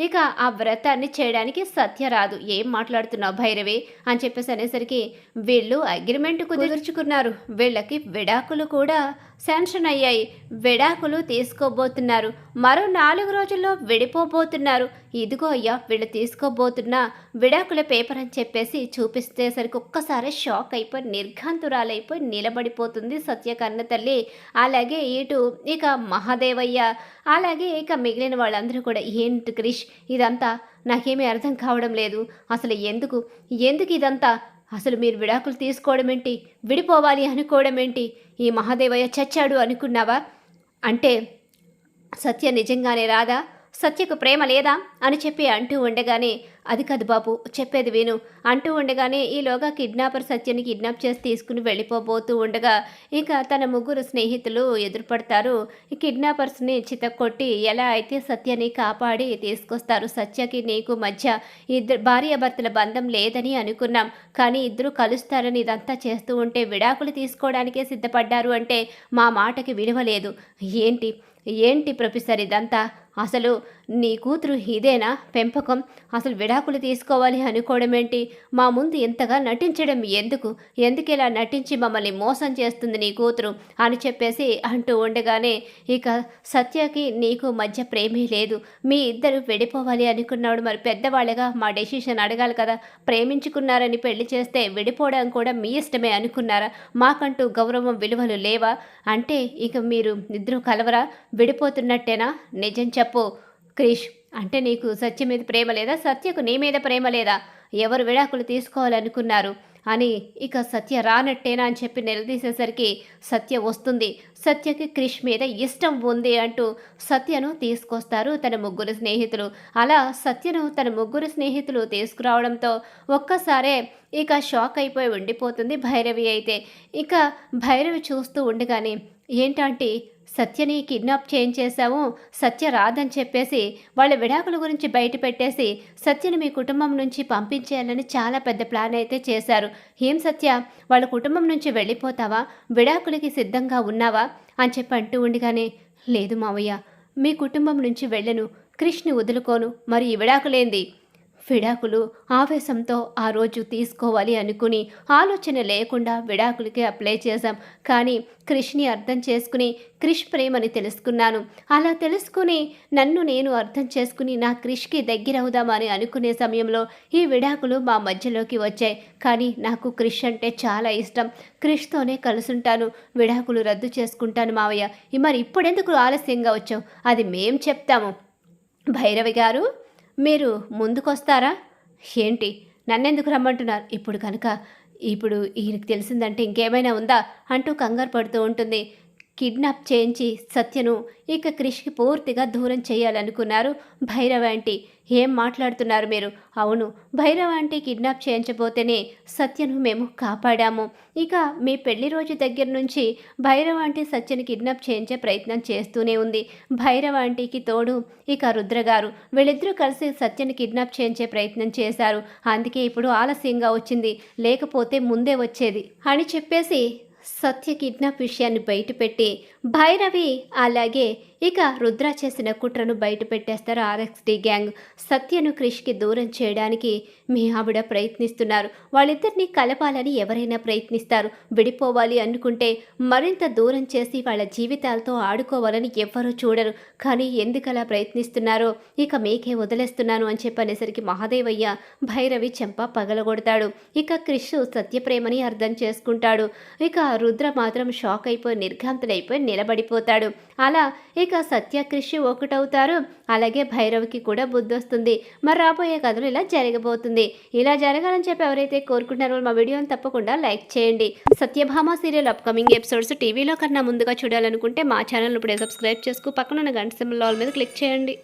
ఇక ఆ వ్రతాన్ని చేయడానికి సత్య రాదు. ఏం మాట్లాడుతున్నావు భైరవి? అని చెప్పేసి అనేసరికి వీళ్ళు అగ్రిమెంట్ కుదుర్చుకున్నారు. వీళ్ళకి విడాకులు కూడా శాంక్షన్ అయ్యాయి. విడాకులు తీసుకోబోతున్నారు. మరో నాలుగు రోజుల్లో విడిపోబోతున్నారు. ఇదిగో అయ్యా వీళ్ళు తీసుకోబోతున్న విడాకుల పేపర్ అని చెప్పేసి చూపిస్తేసరికి ఒక్కసారి షాక్ అయిపోయి నిర్ఘాంతురాలైపోయి నిలబడిపోతుంది సత్య కన్న తల్లి. అలాగే ఇటు ఇక మహాదేవయ్య అలాగే ఇక మిగిలిన వాళ్ళందరూ కూడా ఏంటి క్రిష్ ఇదంతా నాకేమీ అర్థం కావడం లేదు. అసలు ఎందుకు ఎందుకు ఇదంతా? అసలు మీరు విడాకులు తీసుకోవడం ఏంటి? విడిపోవాలి అనుకోవడం ఏంటి? ఈ మహాదేవయ్య చచ్చాడు అనుకున్నావా? అంటే సత్య నిజంగానే రాదా? సత్యకు ప్రేమ లేదా అని చెప్పి అంటూ ఉండగానే అది కాదు బాబు చెప్పేది విను. అంటూ ఉండగానే ఈలోగా కిడ్నాపర్ సత్యని కిడ్నాప్ చేసి తీసుకుని వెళ్ళిపోబోతూ ఉండగా ఇక తన ముగ్గురు స్నేహితులు ఎదురుపడతారు. ఈ కిడ్నాపర్స్ని చితక్కొట్టి ఎలా అయితే సత్యని కాపాడి తీసుకొస్తారు సత్యకి నీకు మధ్య ఇద్దరు భార్యాభర్తల బంధం లేదని అనుకున్నాం. కానీ ఇద్దరు కలుస్తారని ఇదంతా చేస్తూ ఉంటే విడాకులు తీసుకోవడానికే సిద్ధపడ్డారు అంటే మా మాటకి విలువ లేదు. ఏంటి? ఏంటి ప్రొఫెసర్ ఇదంతా? అసలు నీ కూతురు ఇదేనా పెంపకం? అసలు విడాకులు తీసుకోవాలి అనుకోవడం ఏంటి మా ముందు ఇంతగా నటించడం ఎందుకు? ఎందుకు ఇలా నటించి మమ్మల్ని మోసం చేస్తుంది నీ కూతురు? అని చెప్పేసి అంటూ ఉండగానే ఇక సత్యకి నీకు మధ్య ప్రేమే లేదు. మీ ఇద్దరు విడిపోవాలి అనుకున్నాడు. మరి పెద్దవాళ్ళగా మా డెసిషన్ అడగాలి కదా? ప్రేమించుకున్నారని పెళ్ళి చేస్తే విడిపోవడం కూడా మీ ఇష్టమే అనుకున్నారా? మాకంటూ గౌరవం విలువలు లేవా? అంటే ఇక మీరు ఇద్దరు కలవరా? విడిపోతున్నట్టేనా? నిజం చెప్పు క్రిష్. అంటే నీకు సత్య మీద ప్రేమ లేదా? సత్యకు నీ మీద ప్రేమ లేదా? ఎవరు విడాకులు తీసుకోవాలనుకున్నారు? అని ఇక సత్య రానట్టేనా అని చెప్పి నిలదీసేసరికి సత్య వస్తుంది. సత్యకి క్రిష్ మీద ఇష్టం ఉంది అంటూ సత్యను తీసుకొస్తారు తన ముగ్గురు స్నేహితులు. అలా సత్యను తన ముగ్గురు స్నేహితులు తీసుకురావడంతో ఒక్కసారే ఇక షాక్ అయిపోయి ఉండిపోతుంది భైరవి అయితే. ఇక భైరవి చూస్తూ ఉండగానే ఏంటంటే సత్యని కిడ్నాప్ చేయించేశాము సత్య రాదని చెప్పేసి వాళ్ళ విడాకుల గురించి బయట పెట్టేసి సత్యని మీ కుటుంబం నుంచి పంపించేయాలని చాలా పెద్ద ప్లాన్ అయితే చేశారు. ఏం సత్య? వాళ్ళ కుటుంబం నుంచి వెళ్ళిపోతావా? విడాకులకి సిద్ధంగా ఉన్నావా? అని చెప్పి అంటూ ఉండగానే లేదు మావయ్య మీ కుటుంబం నుంచి వెళ్ళను. కృష్ణి వదులుకోను. మరి ఈ విడాకులేంది? విడాకులు ఆవేశంతో ఆ రోజు తీసుకోవాలి అనుకుని ఆలోచన లేకుండా విడాకులకి అప్లై చేశాం. కానీ క్రిష్ని అర్థం చేసుకుని క్రిష్ ప్రేమని తెలుసుకున్నాను. అలా తెలుసుకుని నన్ను నేను అర్థం చేసుకుని నా క్రిష్కి దగ్గరవుదామని అనుకునే సమయంలో ఈ విడాకులు మా మధ్యలోకి వచ్చాయి. కానీ నాకు క్రిష్ అంటే చాలా ఇష్టం. క్రిష్తోనే కలుసుంటాను. విడాకులు రద్దు చేసుకుంటాను మావయ్య. మరి ఇప్పుడెందుకు ఆలస్యంగా వచ్చావు? అది మేం చెప్తాము. భైరవి గారు మీరు ముందుకొస్తారా? ఏంటి? నన్నెందుకు రమ్మంటున్నారు? ఇప్పుడు కనుక ఇప్పుడు ఈయనకు తెలిసిందంటే ఇంకేమైనా ఉందా? అంటూ కంగారు పడుతూ ఉంటుంది. కిడ్నాప్ చేయించి సత్యను ఇక క్రిష్కి పూర్తిగా దూరం చేయాలనుకున్నారు భైరవ ఆంటీ. ఏం మాట్లాడుతున్నారు మీరు? అవును భైరవ ఆంటీ కిడ్నాప్ చేయించబోతేనే సత్యను మేము కాపాడాము. ఇక మీ పెళ్ళి రోజు దగ్గర నుంచి భైరవ ఆంటీ సత్యను కిడ్నాప్ చేయించే ప్రయత్నం చేస్తూనే ఉంది. భైరవ ఆంటీకి తోడు ఇక రుద్రగారు వీళ్ళిద్దరూ కలిసి సత్యను కిడ్నాప్ చేయించే ప్రయత్నం చేశారు. అందుకే ఇప్పుడు ఆలస్యంగా వచ్చింది. లేకపోతే ముందే వచ్చేది అని చెప్పేసి సత్య కిడ్నాప్ విషయాన్ని బయటపెట్టి భైరవి అలాగే ఇక రుద్ర చేసిన కుట్రను బయట పెట్టేస్తారు ఆర్ఎక్స్డి గ్యాంగ్. సత్యను క్రిష్కి దూరం చేయడానికి మీ ఆవిడ ప్రయత్నిస్తున్నారు. వాళ్ళిద్దరిని కలపాలని ఎవరైనా ప్రయత్నిస్తారు. విడిపోవాలి అనుకుంటే మరింత దూరం చేసి వాళ్ళ జీవితాలతో ఆడుకోవాలని ఎవ్వరూ చూడరు. కానీ ఎందుకలా ప్రయత్నిస్తున్నారో? ఇక మీకే వదిలేస్తున్నాను అని చెప్పనేసరికి మహాదేవయ్య భైరవి చెంప పగలగొడతాడు. ఇక క్రిష్ సత్యప్రేమని అర్థం చేసుకుంటాడు. ఇక రుద్ర మాత్రం షాక్ అయిపోయి నిర్ఘాంతులైపోయి నిలబడిపోతాడు. అలా ఇక సత్యకృషి ఒకటవుతారు. అలాగే భైరవ్కి కూడా బుద్ధి వస్తుంది మరి రాబోయే కథలు ఇలా జరగబోతుంది. ఇలా జరగాలని చెప్పి ఎవరైతే కోరుకుంటున్నారో మా వీడియోని తప్పకుండా లైక్ చేయండి. సత్యభామ సీరియల్ అప్కమింగ్ ఎపిసోడ్స్ టీవీలో కన్నా ముందుగా చూడాలనుకుంటే మా ఛానల్ ఇప్పుడే సబ్స్క్రైబ్ చేసుకు. పక్కన గంట సింబల్ మీద క్లిక్ చేయండి.